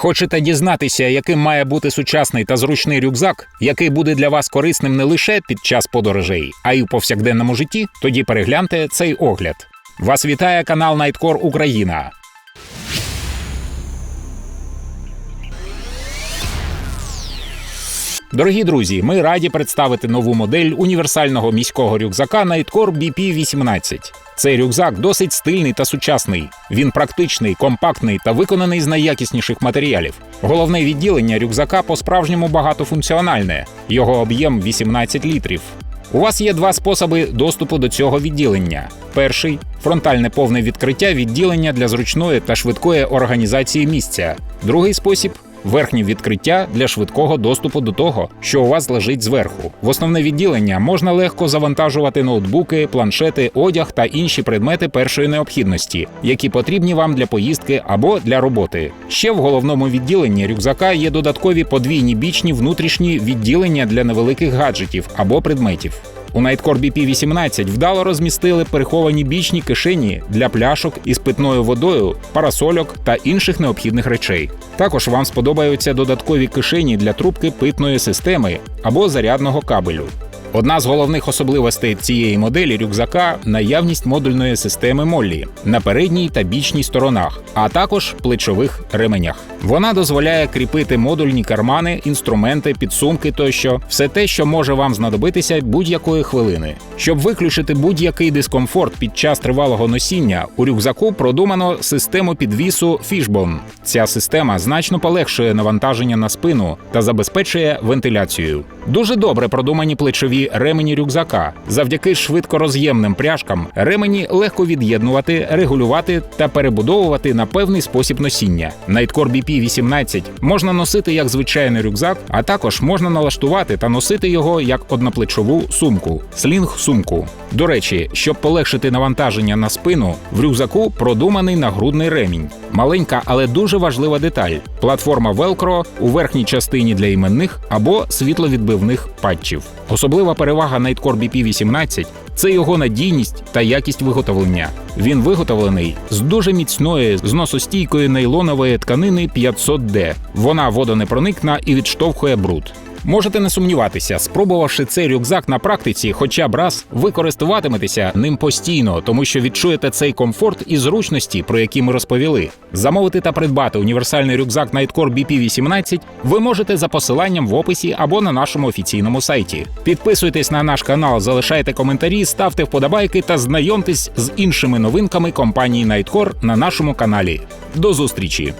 Хочете дізнатися, яким має бути сучасний та зручний рюкзак, який буде для вас корисним не лише під час подорожей, а й у повсякденному житті? Тоді перегляньте цей огляд. Вас вітає канал Найткор Україна. Дорогі друзі, ми раді представити нову модель універсального міського рюкзака Nightcore BP-18. Цей рюкзак досить стильний та сучасний. Він практичний, компактний та виконаний з найякісніших матеріалів. Головне відділення рюкзака по-справжньому багатофункціональне. Його об'єм 18 літрів. У вас є два способи доступу до цього відділення. Перший фронтальне повне відкриття відділення для зручної та швидкої організації місця. Другий спосіб верхнє відкриття для швидкого доступу до того, що у вас лежить зверху. В основне відділення можна легко завантажувати ноутбуки, планшети, одяг та інші предмети першої необхідності, які потрібні вам для поїздки або для роботи. Ще в головному відділенні рюкзака є додаткові подвійні бічні внутрішні відділення для невеликих гаджетів або предметів. У Nightcore BP-18 вдало розмістили переховані бічні кишені для пляшок із питною водою, парасольок та інших необхідних речей. Також вам сподобаються додаткові кишені для трубки питної системи або зарядного кабелю. Одна з головних особливостей цієї моделі рюкзака наявність модульної системи Моллі на передній та бічній сторонах, а також плечових ременях. Вона дозволяє кріпити модульні кармани, інструменти, підсумки тощо, все те, що може вам знадобитися будь-якої хвилини. Щоб виключити будь-який дискомфорт під час тривалого носіння, у рюкзаку продумано систему підвісу Fishbone. Ця система значно полегшує навантаження на спину та забезпечує вентиляцію. Дуже добре продумані плечові ремені рюкзака. Завдяки швидкороз'ємним пряжкам ремені легко від'єднувати, регулювати та перебудовувати на певний спосіб носіння. Nightcore BP-18 можна носити як звичайний рюкзак, а також можна налаштувати та носити його як одноплечову сумку слінг-сумку. До речі, щоб полегшити навантаження на спину, в рюкзаку продуманий нагрудний ремінь. Маленька, але дуже важлива деталь: платформа Velcro у верхній частині для іменних або світловідбивних патчів. Особлива перевага Nightcore BP-18 – це його надійність та якість виготовлення. Він виготовлений з дуже міцної зносостійкої нейлонової тканини 500D. Вона водонепроникна і відштовхує бруд. Можете не сумніватися, спробувавши цей рюкзак на практиці, хоча б раз, ви користуватиметеся ним постійно, тому що відчуєте цей комфорт і зручності, про які ми розповіли. Замовити та придбати універсальний рюкзак Nightcore BP-18 ви можете за посиланням в описі або на нашому офіційному сайті. Підписуйтесь на наш канал, залишайте коментарі, ставте вподобайки та знайомтесь з іншими новинками компанії Nightcore на нашому каналі. До зустрічі!